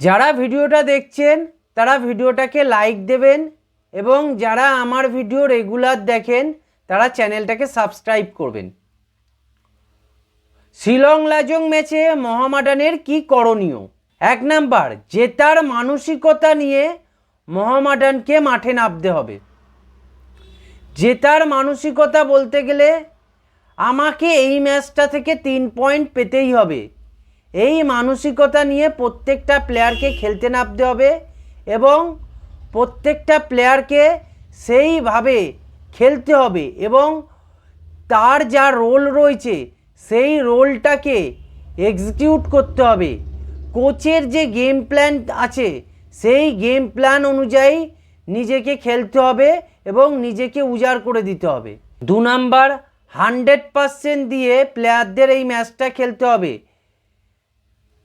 যারা ভিডিওটা দেখছেন, তারা ভিডিওটাকে লাইক দেবেন এবং যারা আমার ভিডিও রেগুলার দেখেন, তারা চ্যানেলটাকে সাবস্ক্রাইব করবেন। শিলং লাজং ম্যাচে মহামাডানের কি করণীয়? এক নাম্বার, জেতার মানসিকতা নিয়ে মহামাডানকে মাঠে নামতে হবে। জেতার মানসিকতা বলতে গেলে আমাকে এই ম্যাচটা থেকে তিন পয়েন্ট পেতেই হবে। এই মানসিকতা নিয়ে প্রত্যেকটা প্লেয়ারকে খেলতে নামতে হবে এবং প্রত্যেকটা প্লেয়ারকে সেইভাবে খেলতে হবে এবং তার যা রোল রয়েছে, সেই রোলটাকে এক্সিকিউট করতে হবে। কোচের যে গেম প্ল্যান আছে, সেই গেম প্ল্যান অনুযায়ী নিজেকে খেলতে হবে এবং নিজেকে উজাড় করে দিতে হবে। দু নাম্বার হান্ড্রেড পারসেন্ট দিয়ে প্লেয়ারদের এই ম্যাচটা খেলতে হবে।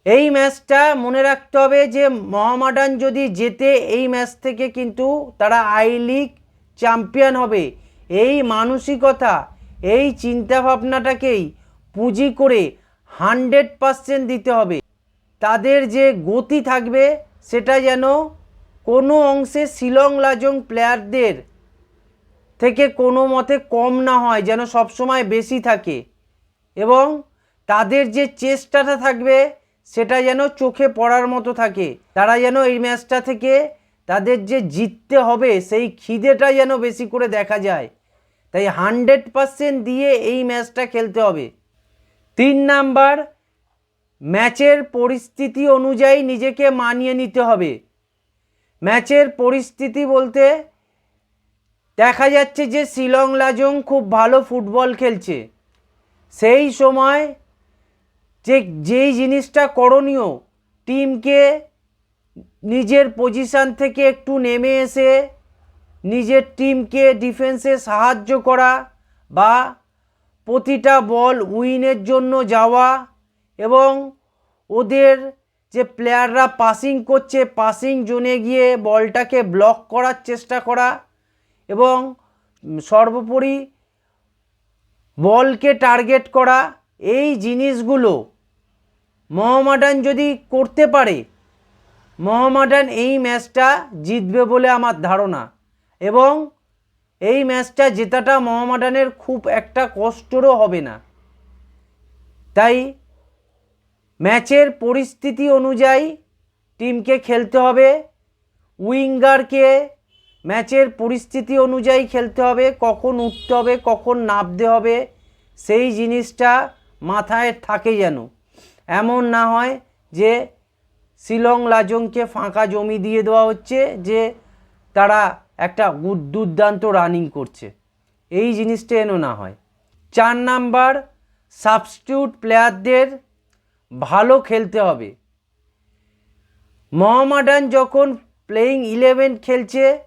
এই ম্যাচটা মনে রাখতে হবে যে মোহামেডান যদি জেতে এই ম্যাচ থেকে কিন্তু তারা আই লিগ চ্যাম্পিয়ন হবে। এই মানসিকতা, এই চিন্তাভাবনাটাকেই পুঁজি করে হান্ড্রেড পারসেন্ট দিতে হবে। তাদের যে গতি থাকবে, সেটা যেন কোনো অংশে শিলং লাজং প্লেয়ারদের থেকে কোনো মতে কম না হয়, যেন সবসময় বেশি থাকে। এবং তাদের যে চেষ্টাটা থাকবে সেটা যেন চোখে পড়ার মতো থাকে। তারা যেন এই ম্যাচটা থেকে তাদের যে জিততে হবে, সেই খিদেটা যেন বেশি করে দেখা যায়। তাই হান্ড্রেড পারসেন্ট দিয়ে এই ম্যাচটা খেলতে হবে। তিন নাম্বার, ম্যাচের পরিস্থিতি অনুযায়ী নিজেকে মানিয়ে নিতে হবে। ম্যাচের পরিস্থিতি বলতে দেখা যাচ্ছে যে শিলং লাজং খুব ভালো ফুটবল খেলছে। সেই সময় যে, যেই জিনিসটা করণীয়, টিমকে নিজের পজিশান থেকে একটু নেমে এসে নিজের টিমকে ডিফেন্সে সাহায্য করা বা প্রতিটা বল উইনের জন্য যাওয়া এবং ওদের যে প্লেয়াররা পাসিং করছে, পাসিং জোনে গিয়ে বলটাকে ব্লক করার চেষ্টা করা এবং সর্বোপরি বলকে টার্গেট করা, এই জিনিসগুলো মোহামেডান যদি করতে পারে, মোহামেডান এই ম্যাচটা জিতবে বলে আমার ধারণা। এবং এই ম্যাচটা জেতাটা মোহামেডানের খুব একটা কষ্টরও হবে না। তাই ম্যাচের পরিস্থিতি অনুযায়ী টিমকে খেলতে হবে, উইঙ্গারকে ম্যাচের পরিস্থিতি অনুযায়ী খেলতে হবে, কখন উঠতে হবে, কখন নামতে হবে, সেই জিনিসটা মাথায় থাকে যেন। এমন না হয় যে শিলং লাজংকে ফাঁকা জমি দিয়ে দেওয়া হচ্ছে, যে তারা একটা দুর্দান্ত রানিং করছে। এই জিনিসটা যেন না হয়। চার নাম্বার সাবস্টিটিউট প্লেয়ারদের ভালো খেলতে হবে। মোহামেডান যখন প্লেয়িং ইলেভেন খেলছে,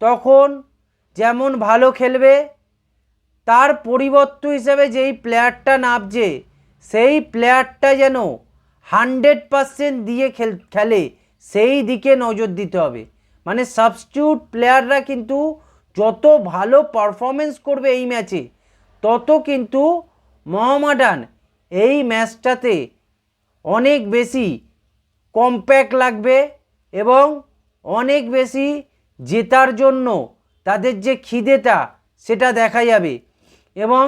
তখন যেমন ভালো খেলবে, তার পরিবর্ত হিসাবে যেই প্লেয়ারটা নামছে সেই প্লেয়ারটা যেন হান্ড্রেড পারসেন্ট দিয়ে খেল, খেলে, সেই দিকে নজর দিতে হবে। মানে সাবস্টিটিউট প্লেয়াররা কিন্তু যত ভালো পারফরমেন্স করবে এই ম্যাচে তত কিন্তু মোহামেডান এই ম্যাচটাতে অনেক বেশি কম্প্যাক্ট লাগবে এবং অনেক বেশি জেতার জন্য তাদের যে খিদেটা, সেটা দেখা যাবে। এবং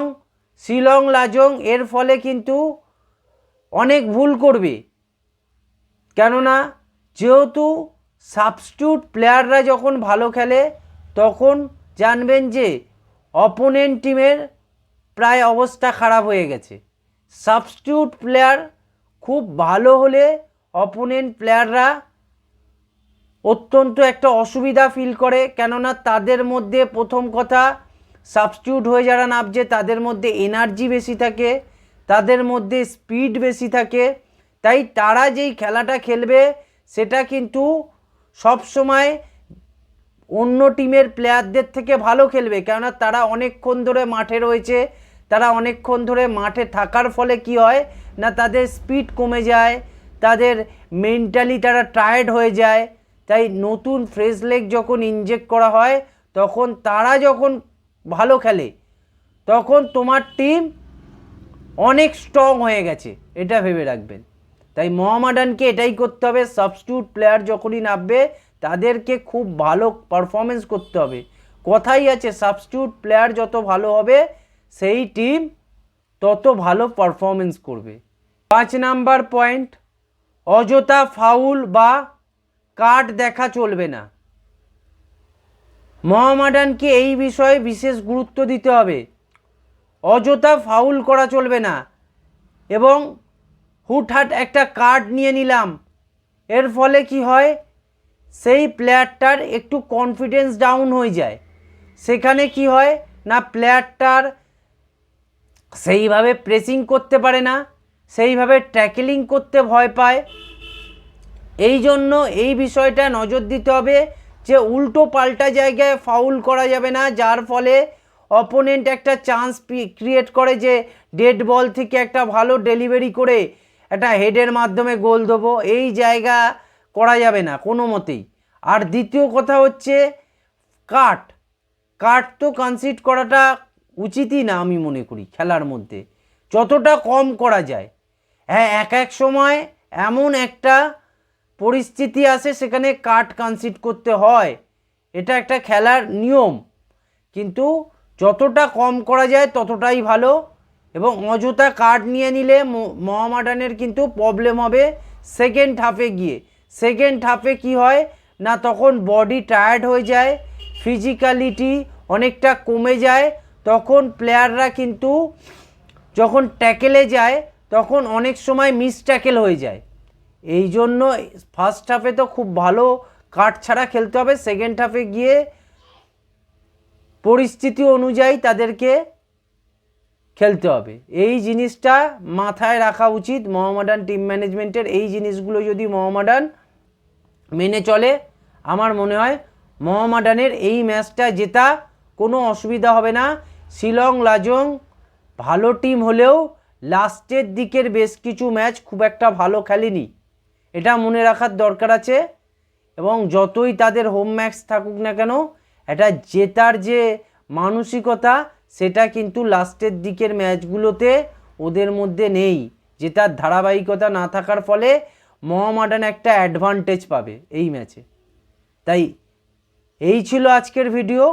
শিলং, লাজং, এর ফলে কিন্তু অনেক ভুল করবে। কেননা, যেহেতু সাবস্টিউট প্লেয়াররা যখন ভালো খেলে, তখন জানবেন যে অপোনেন্ট টিমের প্রায় অবস্থা খারাপ হয়ে গেছে। সাবস্টিউট প্লেয়ার খুব ভালো হলে অপোনেন্ট প্লেয়াররা অত্যন্ত একটা অসুবিধা ফিল করে। কেননা, তাদের মধ্যে প্রথম কথা সাবস্টিটিউট হয়ে যারা নামছে, তাদের মধ্যে এনার্জি বেশি থাকে, তাদের মধ্যে স্পিড বেশি থাকে। তাই তারা যেই খেলাটা খেলবে, সেটা কিন্তু সব সময় অন্য টিমের প্লেয়ারদের থেকে ভালো খেলবে। কেননা তারা অনেকক্ষণ ধরে মাঠে রয়েছে, তারা অনেকক্ষণ ধরে মাঠে থাকার ফলে কি হয় না, তাদের স্পিড কমে যায়, তাদের মেন্টালি তারা টায়ার্ড হয়ে যায়। তাই নতুন ফ্রেশ লেগ যখন ইনজেক্ট করা হয়, তখন তারা যখন ভালো খেলে, তখন তোমার টিম অনেক স্ট্রং হয়ে গেছে, এটা ভেবে রাখবেন। তাই মোহামেডানকে এটাই করতে হবে সাবস্টিটিউট প্লেয়ার যখনই নামবে, তাদেরকে খুব ভালো পারফরমেন্স করতে হবে। কথাই আছে সাবস্টিটিউট প্লেয়ার যত ভালো হবে, সেই টিম তত ভালো পারফরমেন্স করবে। পাঁচ নাম্বার পয়েন্ট অযথা ফাউল বা কার্ড দেখা চলবে না। মোহামেডানকে এই বিষয়ে বিশেষ গুরুত্ব দিতে হবে। অযথা ফাউল করা চলবে না। এবং হুটহাট একটা কার্ড নিয়ে নিলাম। এর ফলে কি হয়? সেই প্লেয়ারটার একটু কনফিডেন্স ডাউন হয়ে যায়। সেখানে কি হয়? না, প্লেয়ারটার সেইভাবে প্রেসিং করতে পারে না, সেইভাবে ট্যাকেলিং করতে ভয় পায়। এই জন্য এই বিষয়টা নজর দিতে হবে। যে উল্টো পাল্টা জায়গায় ফাউল করা যাবে না, যার ফলে অপোনেন্ট একটা চান্স ক্রিয়েট করে যে ডেড বল থেকে একটা ভালো ডেলিভারি করে একটা হেডের মাধ্যমে গোল দেবো। এই জায়গা করা যাবে না কোনো মতেই। আর দ্বিতীয় কথা হচ্ছে কাট। কাট তো কনসিড করাটা উচিতই না আমি মনে করি খেলার মধ্যে। যতটা কম করা যায়। হ্যাঁ এক এক সময় এমন একটা পরিস্থিতি আসে সেখানে কাট কনসিড করতে হয়। এটা একটা খেলার নিয়ম। কিন্তু যতটা কম করা যায়, ততটাই ভালো। এবং অযথা কার্ড নিয়ে নিলে মোহামেডানের কিন্তু প্রবলেম হবে সেকেন্ড হাফে গিয়ে। সেকেন্ড হাফে কি হয়? না, তখন বডি টায়ার্ড হয়ে যায় ফিজিক্যালিটি অনেকটা কমে যায়। তখন প্লেয়াররা কিন্তু যখন ট্যাকেলে যায়, তখন অনেক সময় মিস ট্যাকেল হয়ে যায়। এই জন্য ফার্স্ট হাফে তো খুব ভালো কাট ছাড়া খেলতে হবে। সেকেন্ড হাফে গিয়ে পরিস্থিতি অনুযায়ী তাদেরকে খেলতে হবে। এই জিনিসটা মাথায় রাখা উচিত মোহামেডান টিম ম্যানেজমেন্টের এই জিনিসগুলো যদি মোহামেডান মেনে চলে, আমার মনে হয় মোহামেডানের এই ম্যাচটা জেতা কোনো অসুবিধা হবে না। শিলং, লাজং ভালো টিম হলেও লাস্টের দিকের বেশ কিছু ম্যাচ খুব একটা ভালো খেলেনি। এটা মনে রাখার দরকার আছে এবং যতই তাদের হোম ম্যাক্স থাকুক না কেন, এটা জেতার যে মানসিকতা, সেটা কিন্তু লাস্টের দিকের ম্যাচগুলোতে ওদের মধ্যে নেই। জেতার ধারাবাহিকতা না থাকার ফলে মোহামেডান একটা অ্যাডভান্টেজ পাবে এই ম্যাচে তাই এই ছিল আজকের ভিডিও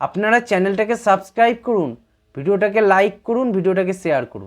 আপনারা চ্যানেলটাকে সাবস্ক্রাইব করুন ভিডিওটাকে লাইক করুন ভিডিওটাকে শেয়ার করুন।